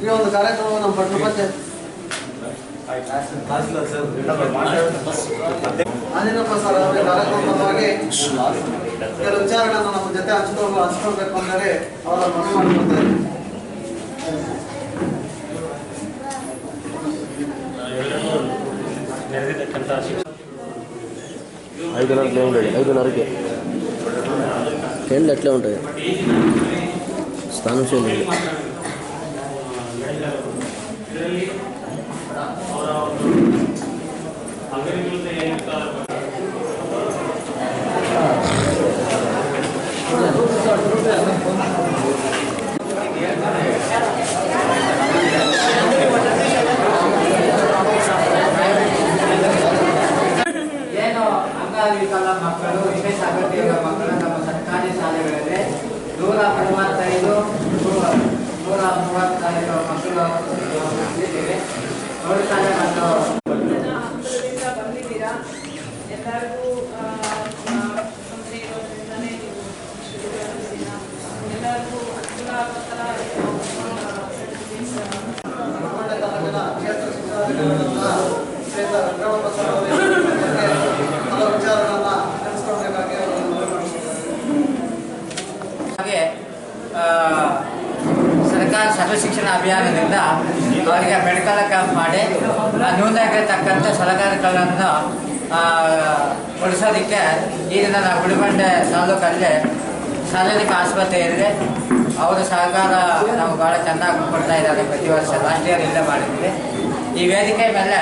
ಈ ಒಂದು ಕಾರ್ಯಕ್ರಮವನ್ನು ಪಂಚಾಯತ್ ಆಂಜನಪ್ಪ ಸರ್ ಕಾರ್ಯಕ್ರಮವಾಗಿ ಕೆಲವು ವಿಚಾರಗಳನ್ನು ನಮ್ಮ ಜೊತೆ ಹಂಚಿಕೊಂಡು ಹಂಚ್ಕೊಳ್ಬೇಕು ಅಂದರೆ ಅವರ ಮನವಿ ಮಾಡಿಕೊಳ್ತಾರೆ ఐదున్నరకే ఉండేది ఐదున్నరకే టెన్లు అట్లే ఉంటుంది స్థానం చేయండి Thank you. ಅಂಗವಿಕಲ ಮಕ್ಕಳು ವಿಶೇಷ ಅಗತ್ಯಗಳ ಮಕ್ಕಳು ನಮ್ಮ ಸರ್ಕಾರಿ ಶಾಲೆಗಳಲ್ಲಿ ನೂರ ಮೂವತ್ತೈದು, ನೂರ- ಮೂವತ್ತೈದು ಮಕ್ಕಳು ಇದ್ದೀವಿ ನೋಡಿ ಶಾಲೆ ಮತ್ತು ಬಂದಿದ್ದೀರಾ? ಎಲ್ಲರಿಗೂ ಎಲ್ಲರಿಗೂ ಅನುಕೂಲ ಆಗೋ ಹಾಗೆ ಸರ್ಕಾರ ಸರ್ವ ಶಿಕ್ಷಣ ಅಭಿಯಾನದಿಂದ ಅವರಿಗೆ ಮೆಡಿಕಲ್ ಕ್ಯಾಂಪ್ ಮಾಡಿ ನ್ಯೂನತೆಗೆ ತಕ್ಕಂತೆ ಸಲಕರಣೆಗಳನ್ನು ಕೊಡಿಸೋದಕ್ಕೆ ಈಗಿನ ನಾವು ಗುಡಿಬಂಡೆ ತಾಲೂಕಲ್ಲಿ ಸಾರ್ವಜನಿಕ ಆಸ್ಪತ್ರೆ ಇದೆ. ಅವರ ಸಹಕಾರ ನಾವು ಭಾಳ ಚೆನ್ನಾಗಿ ಕೊಡ್ತಾ ಇದ್ದಾರೆ ಪ್ರತಿ ವರ್ಷ. ಲಾಸ್ಟ್ ಇಯರ್ ಇಲ್ಲೇ ಮಾಡಿದ್ವಿ. ಈ ವೇದಿಕೆ ಮೇಲೆ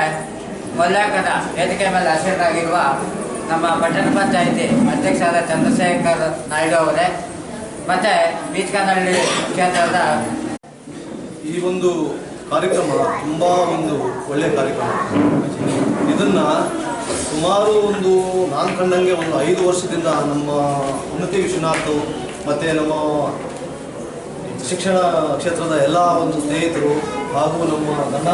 ಮೌಲ್ಯಾಂಕನ ವೇದಿಕೆ ಮೇಲೆ ಹಸಿರಾಗಿರುವ ನಮ್ಮ ಪಟ್ಟಣ ಪಂಚಾಯಿತಿ ಅಧ್ಯಕ್ಷರಾದ ಚಂದ್ರಶೇಖರ್ ನಾಯ್ಡು ಅವರೇ ಮತ್ತೆ ಬೀಚ್ಕಾನಹಳ್ಳಿ ಕ್ಷೇತ್ರದ ಈ ಒಂದು ಕಾರ್ಯಕ್ರಮ ತುಂಬ ಒಂದು ಒಳ್ಳೆಯ ಕಾರ್ಯಕ್ರಮ. ಇದನ್ನು ಸುಮಾರು ಒಂದು ನಾನು ಕಂಡಂಗೆ ಒಂದು ಐದು ವರ್ಷದಿಂದ ನಮ್ಮ ಉನ್ನತಿ ವಿಶ್ವನಾಥ್ ಮತ್ತು ನಮ್ಮ ಶಿಕ್ಷಣ ಕ್ಷೇತ್ರದ ಎಲ್ಲ ಒಂದು ಸ್ನೇಹಿತರು ಹಾಗೂ ನಮ್ಮ ಗಂಡ